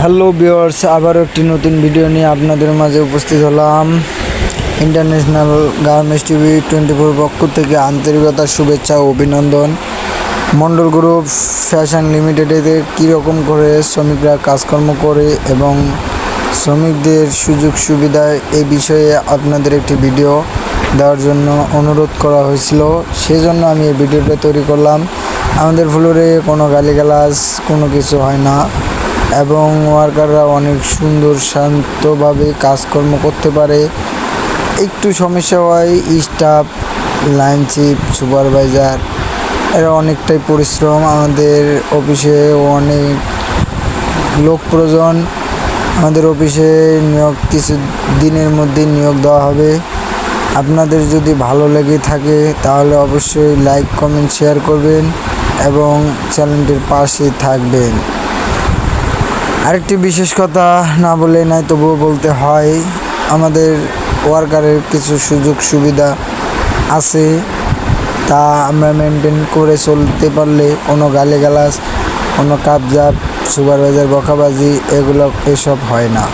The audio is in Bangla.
হ্যালো ভিউয়ার্স, আবারও একটি নতুন ভিডিও নিয়ে আপনাদের মাঝে উপস্থিত হলাম। International garments TV twenty four পক্ষ থেকে আন্তরিকতার শুভেচ্ছা ও অভিনন্দন। মন্ডল গ্রুপ ফ্যাশন লিমিটেডে কীরকম করে শ্রমিকরা কাজকর্ম করে এবং শ্রমিকদের সুযোগ সুবিধা এই বিষয়ে আপনাদের একটি ভিডিও দেওয়ার জন্য অনুরোধ করা হয়েছিল, সেজন্য আমি এই ভিডিওটা তৈরি করলাম। আমাদের ফ্লোরে কোনো গালিগালাজ, কোনো কিছু হয় না। এবং ওয়ার্কাররা অনেক সুন্দর শান্তভাবে কাজকর্ম করতে পারে। একটু সমস্যা হয় স্টাফ লাইন চিফ সুপারভাইজার এরা অনেকটাই পরিশ্রম। আমাদের অফিসে অনেক লোক প্রয়োজন। আমাদের অফিসে নিয়োগ কিছু দিনের মধ্যে নিয়োগ দেওয়া হবে। আপনাদের যদি ভালো লেগে থাকে, তাহলে অবশ্যই লাইক কমেন্ট শেয়ার করবেন এবং চ্যানেলটির পাশে থাকবেন। আরেকটি বিশেষ কথা না বলে নাই তবুও বলতে হয়, আমাদের ওয়ার্কারের কিছু সুযোগ সুবিধা আছে, তা আমরা মেনটেন করে চলতে পারলে কোনো গালিগালাজ, কোনো কাপজাপ সুপারভাইজার বকাবাজি, এগুলো এসব হয় না।